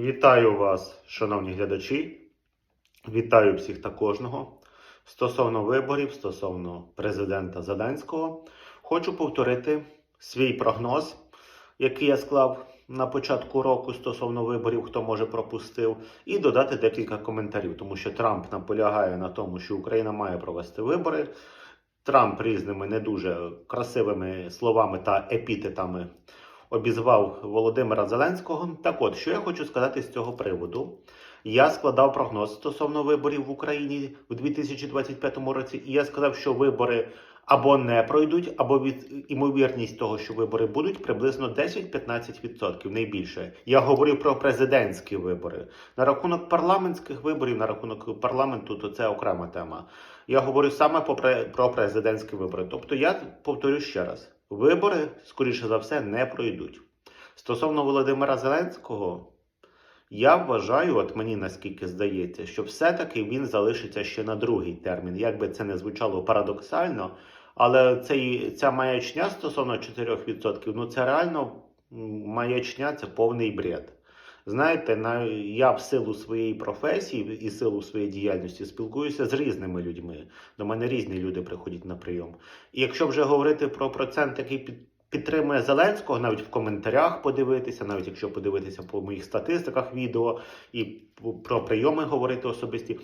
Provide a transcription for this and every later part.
Вітаю вас, шановні глядачі. Вітаю всіх та кожного. Стосовно виборів, стосовно президента Зеленського, хочу повторити свій прогноз, який я склав на початку року стосовно виборів, хто може пропустив, і додати декілька коментарів, тому що Трамп наполягає на тому, що Україна має провести вибори. Трамп різними не дуже красивими словами та епітетами обізвав Володимира Зеленського. Так от, що я хочу сказати з цього приводу. Я складав прогноз стосовно виборів в Україні в 2025 році, і я сказав, що вибори або не пройдуть, або від імовірність того, що вибори будуть, приблизно 10-15%, найбільше. Я говорив про президентські вибори. На рахунок парламентських виборів, на рахунок парламенту, то це окрема тема. Я говорю саме про президентські вибори. Тобто, я повторю ще раз: вибори, скоріше за все, не пройдуть. Стосовно Володимира Зеленського, я вважаю, от мені наскільки здається, що все-таки він залишиться ще на другий термін. Як би це не звучало парадоксально, але цей, ця маячня стосовно 4%, ну це реально маячня, це повний бред. Знаєте, на, я в силу своєї професії і силу своєї діяльності спілкуюся з різними людьми. До мене різні люди приходять на прийом. І якщо вже говорити про процент, який під, підтримує Зеленського, навіть в коментарях подивитися, навіть якщо подивитися по моїх статистиках відео і про прийоми говорити особисті,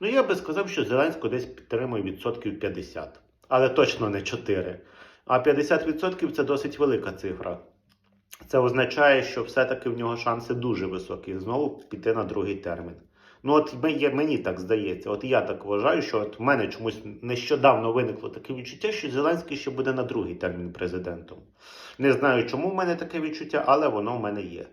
ну я би сказав, що Зеленського десь підтримує відсотків 50, але точно не 4. А 50% це досить велика цифра. Це означає, що все-таки в нього шанси дуже високі знову піти на другий термін. Ну, от мені, так здається, от я так вважаю, що от в мене чомусь нещодавно виникло таке відчуття, що Зеленський ще буде на другий термін президентом. Не знаю, чому в мене таке відчуття, але воно в мене є.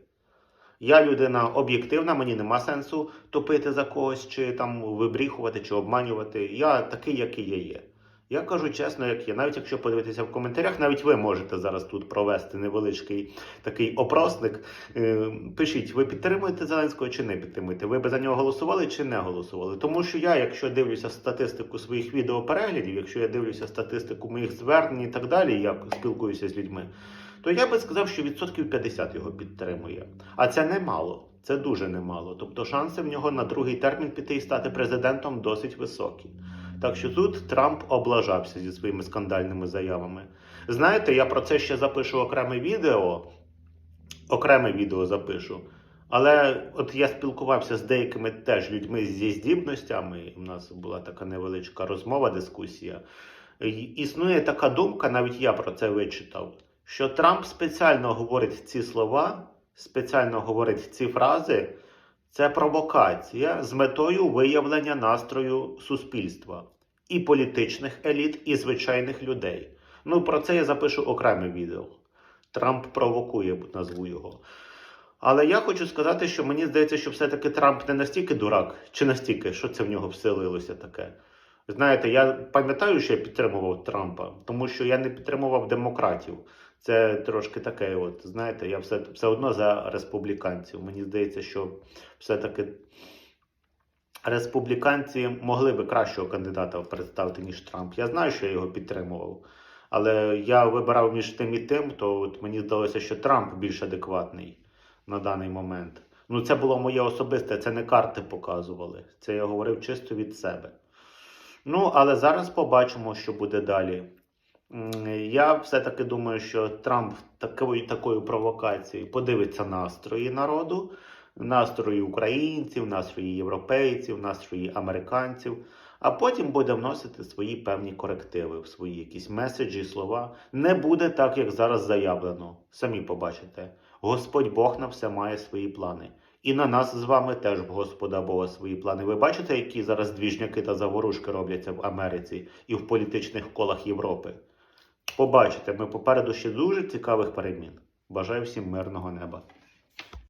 Я людина об'єктивна, мені нема сенсу топити за когось, чи там вибріхувати, чи обманювати. Я такий, який я є. Я кажу чесно, як є. Навіть якщо подивитися в коментарях, навіть ви можете зараз тут провести невеличкий такий опросник. Е, Пишіть, ви підтримуєте Зеленського чи не підтримуєте? Ви би за нього голосували чи не голосували? Тому що я, якщо дивлюся статистику своїх відеопереглядів, якщо я дивлюся статистику моїх звернень і так далі, я спілкуюся з людьми, то я би сказав, що відсотків 50 його підтримує. А це немало. Це дуже немало. Тобто шанси в нього на другий термін піти і стати президентом досить високі. Так що тут Трамп облажався зі своїми скандальними заявами. Знаєте, я про це ще запишу окреме відео. Окреме відео запишу. Але от я спілкувався з деякими теж людьми зі здібностями. У нас була така невеличка розмова, дискусія. Існує така думка, навіть я про це вичитав, що Трамп спеціально говорить ці слова, спеціально говорить ці фрази. Це провокація з метою виявлення настрою суспільства і політичних еліт, і звичайних людей. Ну, про це я запишу окреме відео. Трамп провокує, назву його. Але я хочу сказати, що мені здається, що все-таки Трамп не настільки дурак, чи настільки, що це в нього вселилося таке. Знаєте, я пам'ятаю, що я підтримував Трампа, тому що я не підтримував демократів. Це трошки таке, от, знаєте, я все, все одно за республіканців. Мені здається, що все-таки республіканці могли би кращого кандидата представити, ніж Трамп. Я знаю, що я його підтримував. Але я вибирав між тим і тим, то от мені здалося, що Трамп більш адекватний на даний момент. Ну, це було моє особисте, це не карти показували. Це я говорив чисто від себе. Ну, але зараз побачимо, що буде далі. Я все-таки думаю, що Трамп такою, такою провокацією подивиться настрої народу, настрої українців, настрої європейців, настрої американців, а потім буде вносити свої певні корективи, в свої якісь меседжі, слова. Не буде так, як зараз заявлено. Самі побачите. Господь Бог на все має свої плани. І на нас з вами теж Господа Бога свої плани. Ви бачите, які зараз двіжняки та заворушки робляться в Америці і в політичних колах Європи? Побачите, ми попереду ще дуже цікавих перемін. Бажаю всім мирного неба.